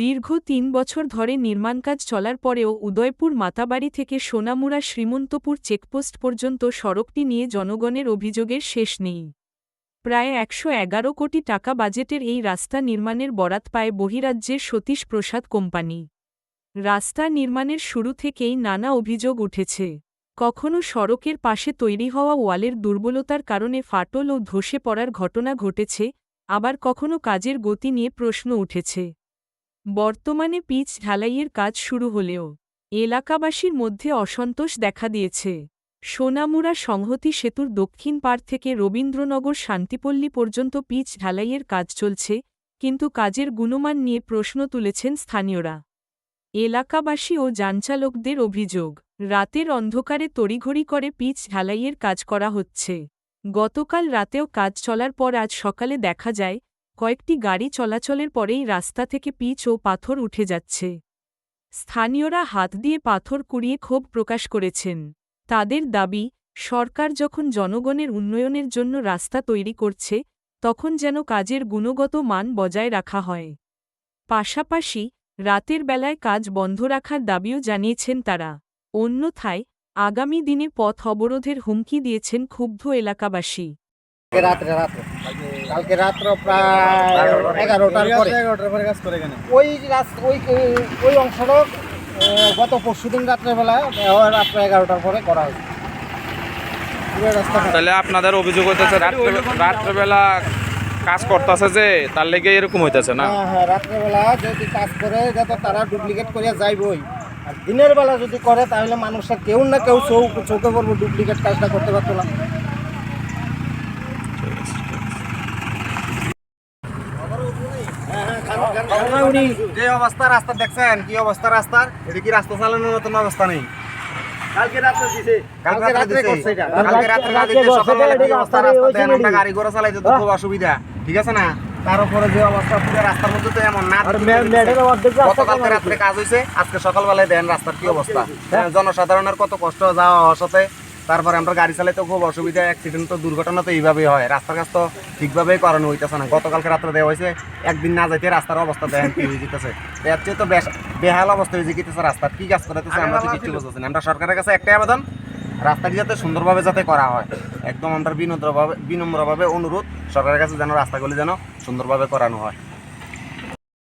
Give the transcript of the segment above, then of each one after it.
দীর্ঘ তিন বছর ধরে নির্মাণকাজ চলার পরেও উদয়পুর মাতাবাড়ি থেকে সোনামুড়া শ্রীমন্তপুর চেকপোস্ট পর্যন্ত সড়কটি নিয়ে জনগণের অভিযোগের শেষ নেই। প্রায় একশো এগারো কোটি টাকা বাজেটের এই রাস্তা নির্মাণের বরাত পায় বহিরাজ্যের সতীশ প্রসাদ কোম্পানি। রাস্তা নির্মাণের শুরু থেকেই নানা অভিযোগ উঠেছে। কখনও সড়কের পাশে তৈরি হওয়া ওয়ালের দুর্বলতার কারণে ফাটল ও ধসে পড়ার ঘটনা ঘটেছে, আবার কখনও কাজের গতি নিয়ে প্রশ্ন উঠেছে। বর্তমানে পিচ ঢালাইয়ের কাজ শুরু হলেও এলাকাবাসীর মধ্যে অসন্তোষ দেখা দিয়েছে। সোনামুড়া সংহতি সেতুর দক্ষিণ পাড় থেকে রবীন্দ্রনগর শান্তিপল্লী পর্যন্ত পিচ ঢালাইয়ের কাজ চলছে, কিন্তু কাজের গুণমান নিয়ে প্রশ্ন তুলেছেন স্থানীয়রা। এলাকাবাসী ও যানচালকদের অভিযোগ, রাতের অন্ধকারে তড়িঘড়ি করে পিচ ঢালাইয়ের কাজ করা হচ্ছে। গতকাল রাতেও কাজ চলার পর আজ সকালে দেখা যায় কয়েকটি গাড়ি চলাচলের পরেই রাস্তা থেকে পিচ ও পাথর উঠে যাচ্ছে। স্থানীয়রা হাত দিয়ে পাথর কুড়িয়ে ক্ষোভ প্রকাশ করেছেন। তাদের দাবি, সরকার যখন জনগণের উন্নয়নের জন্য রাস্তা তৈরি করছে, তখন যেন কাজের গুণগত মান বজায় রাখা হয়। পাশাপাশি, রাতের বেলায় কাজ বন্ধ রাখার দাবিও জানিয়েছেন তারা। অন্যথায়, আগামী দিনে পথ অবরোধের হুমকি দিয়েছেন ক্ষুব্ধ এলাকাবাসী। রাত্রে রাত্রে কালকে রাত্র প্রায় এগারোটার পরে। এগারোটার পরে কাজ করে এখানে। ওই রাস্তা ওই ওই অংশটা গত পরশু দিন রাত্রেবেলা রাত্র এগারোটার পরে করা হয়েছে। পুরো তাহলে আপনাদের অভিযোগ হইতেছে রাত্রেবেলা কাজ করতেছে যে তার লেগে এরকম হইতেছে না? হ্যাঁ হ্যাঁ রাত্রেবেলা যদি কাজ করে যাতে তারা ডুপ্লিকেট করিয়া যাইবই। আর দিনের বেলা যদি করে তাহলে মানুষের কেউ না কেউ চৌ চৌকে পড়ব ডুপ্লিকেট কাজটা করতে পারতো না। যে অবস্থা রাস্তা দেখছেন কি অবস্থা রাস্তার এটা কি রাস্তা চালানোর মতন অবস্থা নেই? কালকে রাত্রে দিছে। কালকে রাত্রে করছে এটা। কালকে রাত্রে না দিতে সকালবেলা কি অবস্থা রাস্তা দেন আমরা গাড়ি ঘোড়া চালাইতে তো খুব অসুবিধা। ঠিক আছে না? তার উপরে যে অবস্থা পুরো রাস্তার মধ্যে তো এমন না। গতকালকে রাত্রে কাজ হয়েছে আজকে সকালবেলায় দেন রাস্তার কি অবস্থা। জনসাধারণের কত কষ্ট যাওয়া হওয়ার সাথে তারপরে আমরা গাড়ি চালাইতে খুব অসুবিধা অ্যাক্সিডেন্ট তো দুর্ঘটনা তো এইভাবেই হয়। রাস্তার কাজ তো ঠিকভাবেই করানো হইতেছে না। গতকালকে রাত্রে দেওয়া হয়েছে একদিন না যাইতে রাস্তার অবস্থা দেখেন কি হয়ে যেতেছে। এর চেয়ে তো বেহাল অবস্থা হয়ে যেতেছে রাস্তার। কি কাজ করাতেছে আমরা তো কিছু বুঝতেছি না। আমরা সরকারের কাছে একটাই আবেদন রাস্তাটি যাতে সুন্দরভাবে যাতে করা হয়। একদম আমরা বিনম্রভাবে বিনম্রভাবে অনুরোধ সরকারের কাছে যেন রাস্তাগুলি যেন সুন্দরভাবে করানো হয়।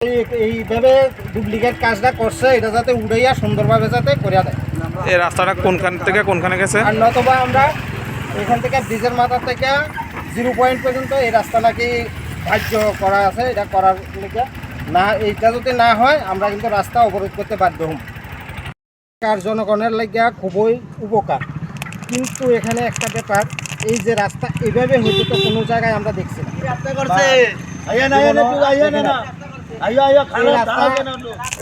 এই- এইভাবে ডুপ্লিকেট কাজটা করছে এটা যাতে উড়াইয়া সুন্দরভাবে যাতে করিয়া দেয়। এই রাস্তাটা কোনখান থেকে কোনখানে গেছে? আর নতবা আমরা এখান থেকে ব্রিজের মাথা থেকে জিরো পয়েন্ট পর্যন্ত এই রাস্তা নাকি ধার্য করা আছে এটা করার লেগে। না এইটা যদি না হয় আমরা কিন্তু রাস্তা অবরোধ করতে বাধ্য হব কার জনগণের লাগিয়া খুবই উপকার। কিন্তু এখানে একটা ব্যাপার এই যে রাস্তা এভাবে হয়তো তো কোনো জায়গায় আমরা দেখছি না।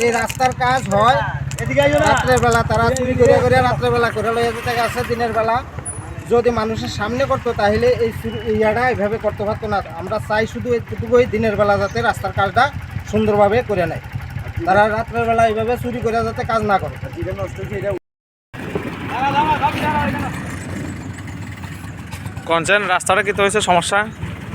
এই রাস্তার কাজ হয় রাত্রের বেলা তারা চুরি করে করে রাত্রের বেলা করে লইয়া যেতে গেছে দিনের বেলা। যদি মানুষের সামনে করতো তাহলে এই ইয়াটা এইভাবে করতে পারতো না। আমরা চাই শুধু এটুকুই দিনের বেলা যাতে রাস্তার কাজটা সুন্দরভাবে করে নেয়। তারা রাত্রের বেলা এইভাবে চুরি করে যাতে কাজ না করে। কনসেন রাস্তাটা কি তো হয়েছে সমস্যা?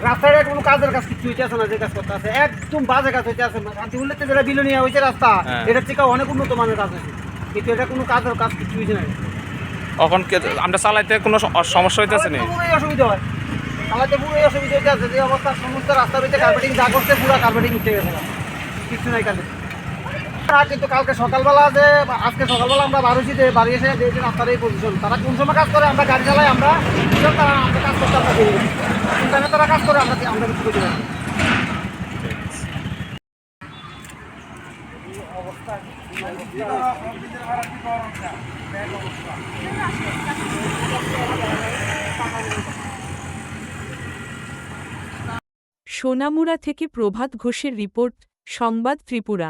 রাস্তাটা কোনো কাজের কাজ কিছু হইতেছে না যে কাজ করতে আছে একদম বাজে কাজ হইতে আছে শান্তি উল্লেখে যেটা বিলনিয়া হয়েছে রাস্তা। হ্যাঁ। এটার থেকে অনেক উন্নত মানের কাজ হয়েছে কিন্তু এটা কোনো কাজের কাজ কিছু হয়েছে না। এখন আমরা চালাইতে কোনো সমস্যা হইতেছে না? পুরোই অসুবিধা হয়। চালাইতে পুরোই অসুবিধা হইতে আছে যে অবস্থা সমস্ত রাস্তা হইতে কার্পেটিং যা করছে পুরো কার্পেটিং উঠে গেছে। কিছু নাই কাজে আর কিন্তু কালকে সকালবেলা যে, আজকে সকালবেলা আমরা বারোশি যে, বাড়ি এসে দেখছি রাস্তার এই পজিশন তারা কোন সময় কাজ করে, আমরা গাড়ি চালাই, আমরা তারা কাজ করতে আমরা করি। তারা কাজ করে, আমরা আমরা কিছু করতে পারি সোনামুড়া থেকে প্রভাত ঘোষের রিপোর্ট, সংবাদ ত্রিপুরা।